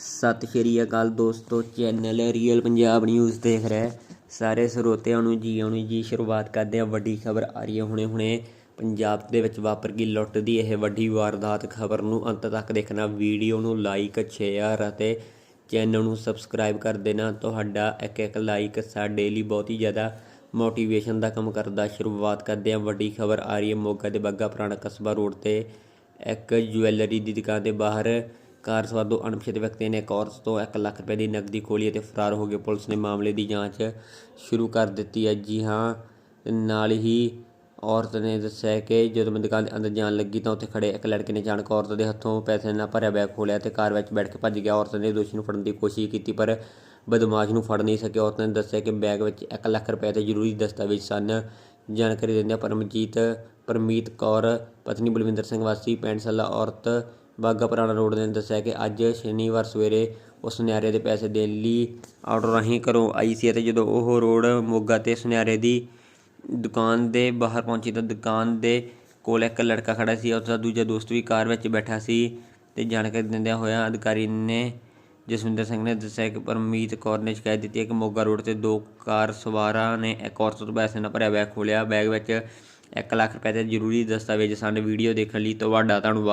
ਸਤਿ ਸ਼੍ਰੀ ਅਕਾਲ ਦੋਸਤੋ channel real Punjab news ਦੇਖ ਰਹੇ ਸਾਰੇ ਸਰੋਤਿਆਂ ਨੂੰ ਜੀ ਆਉਣੀ ਜੀ ਸ਼ੁਰੂਆਤ ਕਰਦੇ ਹਾਂ। ਵੱਡੀ ਖਬਰ ਆ ਰਹੀ ਹੈ ਹੁਣੇ ਹੁਣੇ। ਪੰਜਾਬ ਦੇ ਵਿੱਚ ਵਾਪਰ ਗਈ ਲੁੱਟ ਦੀ ਇਹ ਵੱਡੀ ਵਾਰਦਾਤ ਖਬਰ ਨੂੰ ਅੰਤ ਤੱਕ ਦੇਖਣਾ। ਵੀਡੀਓ ਨੂੰ ਲਾਈਕ ਸ਼ੇਅਰ ਅਤੇ ਚੈਨਲ ਨੂੰ ਸਬਸਕ੍ਰਾਈਬ ਕਰ ਦੇਣਾ। ਤੁਹਾਡਾ ਇੱਕ ਇੱਕ ਲਾਈਕ ਸਾਡੇ ਲਈ ਬਹੁਤ ਹੀ ਜ਼ਿਆਦਾ ਮੋਟੀਵੇਸ਼ਨ ਦਾ ਕੰਮ ਕਰਦਾ। ਸ਼ੁਰੂਆਤ ਕਰਦੇ ਹਾਂ। ਵੱਡੀ ਖਬਰ ਆ ਰਹੀ ਹੈ ਮੋਗਾ ਦੇ ਬੱਗਾ ਪੁਰਾਣਾ ਕਸਬਾ ਰੋਡ ਤੇ। ਇੱਕ ਜੁਐਲਰੀ ਦੀ ਦੁਕਾਨ ਦੇ ਬਾਹਰ ਕਾਰ ਸਵਾਰ ਦੋ ਅਣਪਛਾਤੇ ਵਿਅਕਤੀਆਂ ਨੇ ਇੱਕ ਔਰਤ ਤੋਂ 1 ਲੱਖ ਰੁਪਏ ਦੀ ਨਕਦੀ ਖੋਲੀ ਅਤੇ ਫਰਾਰ ਹੋ ਗਏ ਪੁਲਿਸ ਨੇ ਮਾਮਲੇ ਦੀ ਜਾਂਚ ਸ਼ੁਰੂ ਕਰ ਦਿੱਤੀ ਹੈ। ਜੀ ਹਾਂ, ਨਾਲ ਹੀ ਔਰਤ ਨੇ ਦੱਸਿਆ ਕਿ ਜਦੋਂ ਮੈਂ ਦੁਕਾਨ ਦੇ ਅੰਦਰ ਜਾਣ ਲੱਗੀ ਤਾਂ ਉੱਥੇ ਖੜੇ ਇੱਕ ਲੜਕੇ ਨੇ ਅਚਾਨਕ ਔਰਤ ਦੇ ਹੱਥੋਂ ਪੈਸੇ ਨਾਲ ਭਰਿਆ ਬੈਗ ਖੋਲਿਆ ਤੇ ਕਾਰ ਵਿੱਚ ਬੈਠ ਕੇ ਭੱਜ ਗਿਆ। ਔਰਤ ਨੇ ਦੋਸ਼ੀ ਨੂੰ ਫੜਨ ਦੀ ਕੋਸ਼ਿਸ਼ ਕੀਤੀ, ਪਰ ਬਦਮਾਸ਼ ਨੂੰ ਫੜ ਨਹੀਂ ਸਕਿਆ। ਔਰਤ ਨੇ ਦੱਸਿਆ ਕਿ ਬੈਗ ਵਿੱਚ 1 ਲੱਖ ਰੁਪਏ ਤੇ ਜ਼ਰੂਰੀ ਦਸਤਾਵੇਜ਼ ਸਨ। ਜਾਣਕਾਰੀ ਦਿੰਦਿਆਂ ਪਰਮਜੀਤ, ਪਰਮੀਤ ਕੌਰ, ਪਤਨੀ ਬਲਵਿੰਦਰ ਸਿੰਘ ਵਾਸੀ ਪੈਂਟ ਸੱਲਾ ਔਰਤ ਬਾਗਾ ਪੁਰਾਣਾ ਰੋਡ ਨੇ ਦੱਸਿਆ ਕਿ ਅੱਜ ਸ਼ਨੀਵਾਰ ਸਵੇਰੇ ਉਹ ਸੁਨਿਆਰੇ ਦੇ ਪੈਸੇ ਦੇਣ ਲਈ ਆਟੋ ਰਾਹੀਂ ਘਰੋਂ ਆਈ ਸੀ ਅਤੇ ਜਦੋਂ ਉਹ ਰੋਡ ਮੋਗਾ ਤੇ ਸੁਨਿਆਰੇ ਦੀ ਦੁਕਾਨ ਦੇ ਬਾਹਰ ਪਹੁੰਚੀ ਤਾਂ ਦੁਕਾਨ ਦੇ ਕੋਲ ਇੱਕ ਲੜਕਾ ਖੜਾ ਸੀ। ਉਸ ਦਾ ਦੂਜਾ ਦੋਸਤ ਵੀ ਕਾਰ ਵਿੱਚ ਬੈਠਾ ਸੀ ਤੇ ਜਾਣਕਾਰੀ ਦਿੰਦਿਆਂ ਹੋਇਆਂ ਅਧਿਕਾਰੀ ਨੇ ਜਸਵਿੰਦਰ ਸਿੰਘ ਨੇ ਦੱਸਿਆ ਕਿ ਪਰਮੀਤ ਕੌਰ ਨੇ ਸ਼ਿਕਾਇਤ ਦਿੱਤੀ ਹੈ ਕਿ ਮੋਗਾ ਰੋਡ ਤੇ ਦੋ ਕਾਰ ਸਵਾਰਾਂ ਨੇ ਇੱਕ ਔਰਤ ਤੋਂ ਪੈਸੇ ਨਾਲ ਭਰਿਆ ਬੈਗ ਖੋਲਿਆ ਬੈਗ ਵਿੱਚ 1 ਲੱਖ ਰੁਪਏ ਦੇ ਜ਼ਰੂਰੀ ਦਸਤਾਵੇਜ਼ ਸਨ। ਵੀਡੀਓ ਦੇਖਣ ਲਈ ਤੁਹਾਡਾ ਧੰਨਵਾਦ।